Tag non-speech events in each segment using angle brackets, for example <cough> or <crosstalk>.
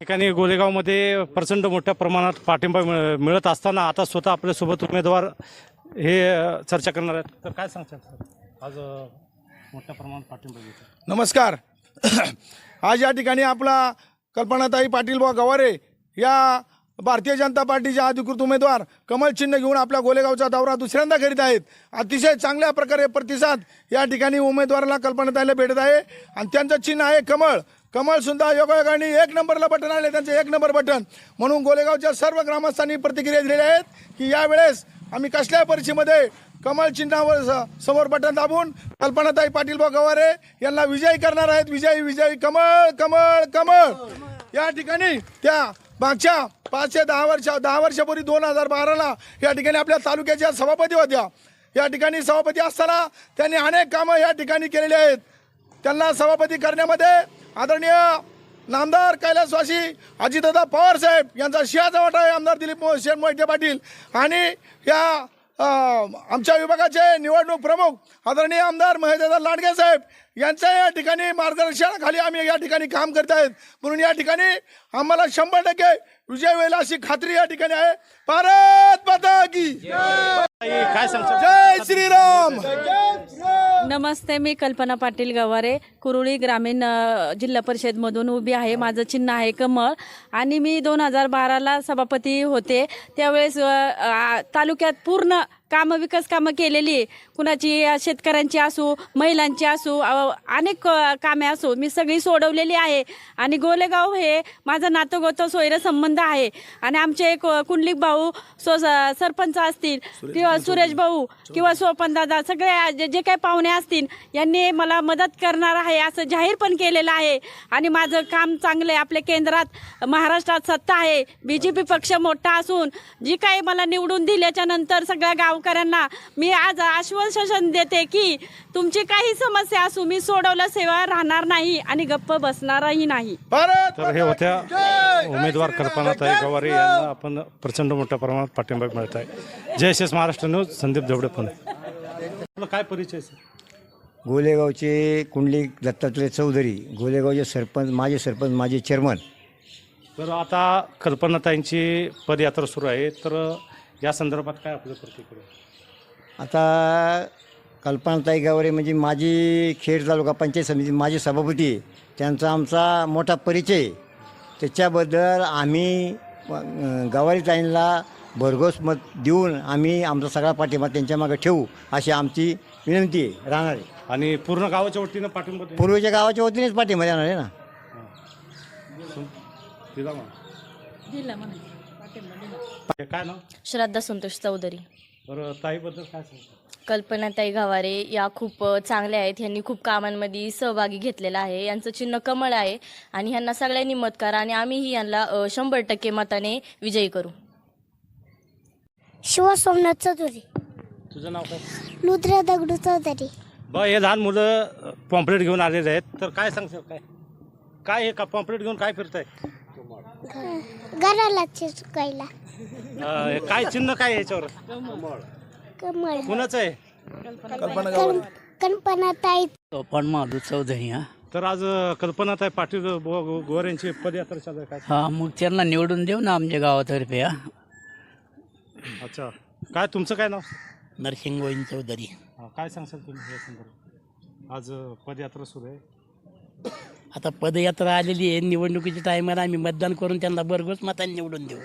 ठिकाणी गोलेगावमध्ये प्रचंड मोठ्या प्रमाणात पाठिंबा मिळ- मिळत असताना आता स्वतः आपल्यासोबत उमेदवार हे चर्चा करणार आहेत. तर काय सांगतात सर? आज मोठ्या प्रमाणात पाठिंबा मिळतो नमस्कार. <clears throat> आज या ठिकाणी आपला कल्पनाताई पाटील बा गवारे या भारतीय जनता पार्टीच्या अधिकृत उमेदवार कमल चिन्ह घेऊन आपल्या गोलेगावचा दौरा दुसऱ्यांदा करीत आहेत. अतिशय चांगल्या प्रकारे प्रतिसाद या ठिकाणी उमेदवाराला कल्पनाताईला भेटत आहे. आणि त्यांचं चिन्ह आहे कमळ. कमळ सुद्धा योगायोगाने एक नंबरला बटन आले त्यांचे एक नंबर बटन. म्हणून गोलेगावच्या सर्व ग्रामस्थांनी प्रतिक्रिया दिलेल्या आहेत की यावेळेस आम्ही कसल्या परीक्षेमध्ये कमळ चिन्हावर समोर बटन दाबून कल्पनाताई पाटील बा गवारे यांना विजयी करणार आहेत. विजयी विजयी कमळ कमळ कमळ. या ठिकाणी त्या मागच्या पाचशे दहा वर्ष दहा वर्षापूर्वी दोन हजार बाराला या ठिकाणी आपल्या तालुक्याच्या सभापती होत्या. या ठिकाणी सभापती असताना त्यांनी अनेक कामं या ठिकाणी केलेली आहेत. त्यांना सभापती करण्यामध्ये आदरणीय नामदार कैलासवासी अजितदादा पवार साहेब यांचा शियाचा वाटा आहे आमदार दिलीप शेठ मोहिते पाटील. आणि या आमच्या विभागाचे निवडणूक प्रमुख आदरणीय आमदार महेशदादा लांडगे साहेब यांच्या या ठिकाणी मार्गदर्शनाखाली आम्ही या ठिकाणी काम करत आहेत. म्हणून या ठिकाणी आम्हाला शंभर टक्के विजय होईल अशी खात्री या ठिकाणी आहे. भारत माता की जय श्रीराम! नमस्ते मी कल्पना पाटील गवारे कुरुळी ग्रामीण अ, जिल्हा परिषदमधून उभी आहे. माझं चिन्ह आहे कमळ. आणि मी दोन हजार बाराला सभापती होते. त्यावेळेस अ, आ, तालुक्यात पूर्ण कामं विकास कामं केलेली आहे. कुणाची शेतकऱ्यांची असो महिलांची असो अनेक कामे असो मी सगळी सोडवलेली आहे. आणि गोलेगाव हे माझं नातोगोतो सोयरं संबंध आहे. आणि आमचे एक कुंडलिक भाऊ सो सरपंच असतील किंवा सुरेश भाऊ किंवा सोपन दादा सगळे जे जे काही पाहुणे असतील यांनी मला मदत करणार आहे असं जाहीर पण केलेलं आहे. आणि माझं काम चांगलं आहे. आपल्या केंद्रात महाराष्ट्रात सत्ता आहे. बी जे पी पक्ष मोठा असून जी काही मला निवडून दिल्याच्या नंतर सगळ्या गावकऱ्यांना मी आज आश्वासन देते की तुमची काही समस्या असू मी सोडवल्या सेवा राहणार नाही आणि गप्प बसणारही नाही. भारत तर हे होत्या उमेदवार कल्पनाताई गवारे यांना आपण प्रचंड मोठ्या प्रमाणात पाठिंबा मिळत आहे. जय शेष महाराष्ट्र न्यूज संदीप देवडे पण. काय परिचय सर? गोलेगावचे कुंडलिक दत्तात्रय चौधरी गोलेगावचे सरपंच माझे सरपंच माझे चेअरमन. तर आता कल्पनाताईंची पदयात्रा सुरू आहे तर या संदर्भात काय आपलं प्रतिक्रिया आता कल्पनाताई गावरे म्हणजे माझी खेड तालुका पंचायत समिती माझे सभापती आहे. त्यांचा आमचा मोठा परिचय आहे. त्याच्याबद्दल आम्ही अं, गावारी ताईंना भरघोस मत देऊन आम्ही आमचा सगळा पाठिंबा त्यांच्या मागे ठेवू अशी आमची विनंती आहे राहणार आहे आणि पूर्ण गावाच्या वतीनं पाठिंबा. पूर्वीच्या गावाच्या वतीनेच पाठिंबा देणार आहे ना दिला मग. हे काय श्रद्धा संतोष चौधरी. बरं ताईबद्दल काय सांगता? कल्पनाताई गवारे या खूप चांगल्या आहेत. ह्यांनी खूप कामांमध्ये सहभागी घेतलेला आहे. यांचं चिन्ह कमळ आहे आणि ह्यांना सगळ्यांनी मत करा आणि आम्हीही यांना अ, शंभर टक्के मताने विजयी करू. शिव सोमनाथ चौधरी. तुझं नाव काय? रुद्र दगडू चौधरी. ब हे लहान मुलं पॉम्पलेट घेऊन आलेले आहेत. तर काय सांगशील काय? काय हे का पॉम्पलेट घेऊन काय फिरताय? घराला अं, हे काय चिन्ह काय आहे याच्यावर? कमळ. कुणाचं आहे? कल्पना ताई पण माधू चौधरी हा. तर आज अं, कल्पनाताई पाटील गो- गो- गोवर यांची पदयात्रा चालू आहे काय हा मग त्यांना निवडून देऊ ना आमच्या गावातर्फे हा. अच्छा. काय तुमचं काय नाव? नरसिंग गोविंद चौधरी. हा, काय सांगशाल तुम्ही या संदर्भात? आज अं, पदयात्रा सुरू आहे. आता पदयात्रा आलेली आहे. निवडणुकीच्या टायमाला आम्ही मतदान करून त्यांना भरघोस मतांनी निवडून देऊ.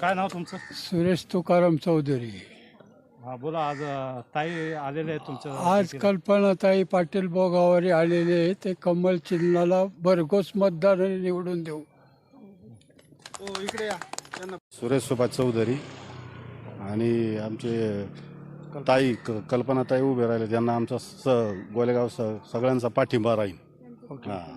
काय नाव तुमचं? सुरेश तुकाराम चौधरी. हा बोला आज अं, ताई आलेले आहेत तुमच्या आज कल्पनाताई पाटील बोगावरी आलेले आहे. ते कमल चिन्हाला भरघोस मतदाराने निवडून देऊ. सुरेश सुभाष चौधरी आणि आमचे ताई क- कल्पनाताई उभे राहिले. त्यांना आमचा स गोलेगाव स सगळ्यांचा पाठिंबा राहील. हां